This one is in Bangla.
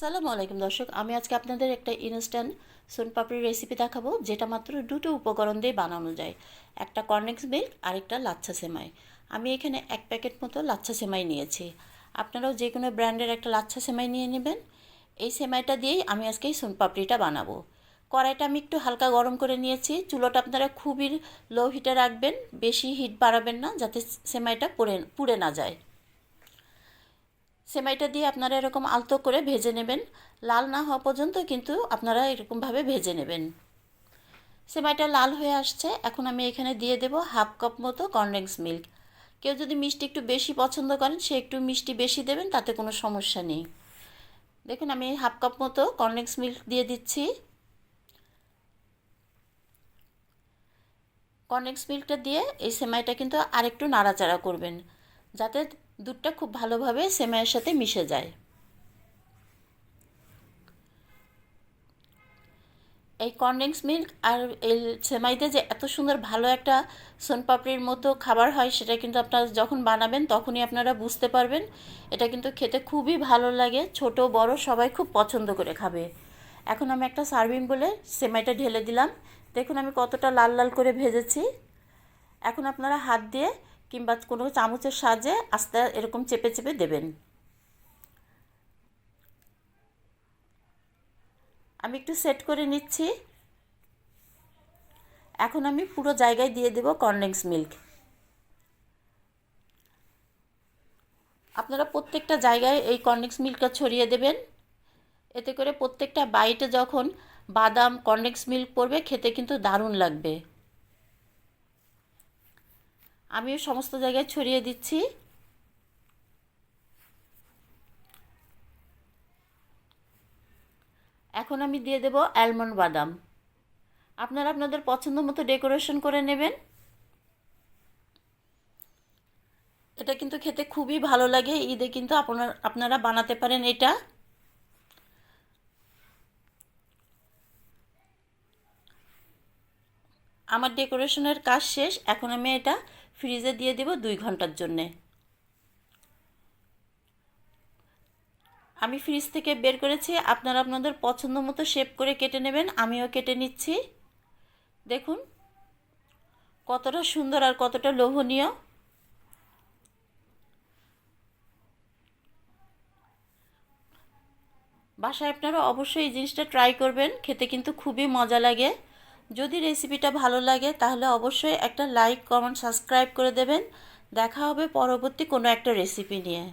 আসসালামু আলাইকুম দর্শক, আমি আজকে আপনাদের একটা ইনস্ট্যান্ট সোনপাপড়ির রেসিপি দেখাবো, যেটা মাত্র দুটো উপকরণ দিয়ে বানানো যায়। একটা কর্নেক্স মিল্ক আর একটা লাচ্ছা সেমাই। আমি এখানে এক প্যাকেট মতো লাচ্ছা সেমাই নিয়েছি। আপনারাও যে কোনো ব্র্যান্ডের একটা লাচ্ছা সেমাই নিয়ে নেবেন। এই সেমাইটা দিয়েই আমি আজকে এই সোনপাপড়িটা বানাবো। কড়াইটা আমি একটু হালকা গরম করে নিয়েছি। চুলোটা আপনারা খুবই লো হিটে রাখবেন, বেশি হিট বাড়াবেন না, যাতে সেমাইটা পুড়ে পুড়ে না যায়। সেমাইটা দিয়ে আপনারা এরকম আলতো করে ভেজে নেবেন। লাল না হওয়া পর্যন্ত কিন্তু আপনারা এরকমভাবে ভেজে নেবেন। সেমাইটা লাল হয়ে আসছে। এখন আমি এখানে দিয়ে দেব হাফ কাপ মতো কনডেন্স মিল্ক। কেউ যদি মিষ্টি একটু বেশি পছন্দ করেন, সে একটু মিষ্টি বেশি দেবেন, তাতে কোনো সমস্যা নেই। দেখুন, আমি হাফ কাপ মতো কনডেন্স মিল্ক দিয়ে দিচ্ছি। কনডেন্স মিল্কটা দিয়ে এই সেমাইটা কিন্তু আরেকটু নাড়াচাড়া করবেন। যাতে দুধটা খুব ভালোভাবে সেমাইয়ের সাথে মিশে যায়। এই কনডেন্স মিল্ক আর এই সেমাইতে যে এত সুন্দর ভালো একটা সোনপাপড়ির মতো খাবার হয়, সেটা কিন্তু আপনারা যখন বানাবেন তখনই আপনারা বুঝতে পারবেন। এটা কিন্তু খেতে খুবই ভালো লাগে, ছোট, বড়, সবাই খুব পছন্দ করে খাবে। এখন আমি একটা সার্ভিং বলে সেমাইটা ঢেলে দিলাম। দেখুন আমি কতটা লাল লাল করে ভেজেছি। এখন আপনারা হাত দিয়ে কিংবা কোনো চামচের সাহায্যে আস্তে এরকম চেপে চেপে দেবেন। আমি একটু সেট করে নিচ্ছি। এখন আমি পুরো জায়গায় দিয়ে দেব কনডেন্স মিল্ক। আপনারা প্রত্যেকটা জায়গায় এই কনডেন্স মিল্কটা ছড়িয়ে দেবেন। এতে করে প্রত্যেকটা বাইটে যখন বাদাম কনডেন্স মিল্ক পড়বে, খেতে কিন্তু দারুণ লাগবে। আমিও সমস্ত জায়গায় ছড়িয়ে দিচ্ছি। এখন আমি দিয়ে দেব অ্যালমন্ড বাদাম। আপনারা আপনাদের পছন্দ মতো ডেকোরেশন করে নেবেন। এটা কিন্তু খেতে খুবই ভালো লাগে, ঈদে কিন্তু আপনার, আপনারা বানাতে পারেন এটা। আমার ডেকোরেশনের কাজ শেষ, এখন আমি এটা ফ্রিজে দিয়ে দেব দুই ঘণ্টার জন্যে। আমি ফ্রিজ থেকে বের করেছি, আপনারা আপনাদের পছন্দ মতো শেপ করে কেটে নেবেন, আমিও কেটে নিচ্ছি। দেখুন, কতটা সুন্দর আর কতটা লোভনীয়। বাসায় আপনারা অবশ্যই এই জিনিসটা ট্রাই করবেন, খেতে কিন্তু খুবই মজা লাগে। যদি রেসিপিটা ভালো লাগে, তাহলে অবশ্যই একটা লাইক কমেন্ট সাবস্ক্রাইব করে দেবেন। দেখা হবে পরবর্তী কোনো একটা রেসিপি নিয়ে।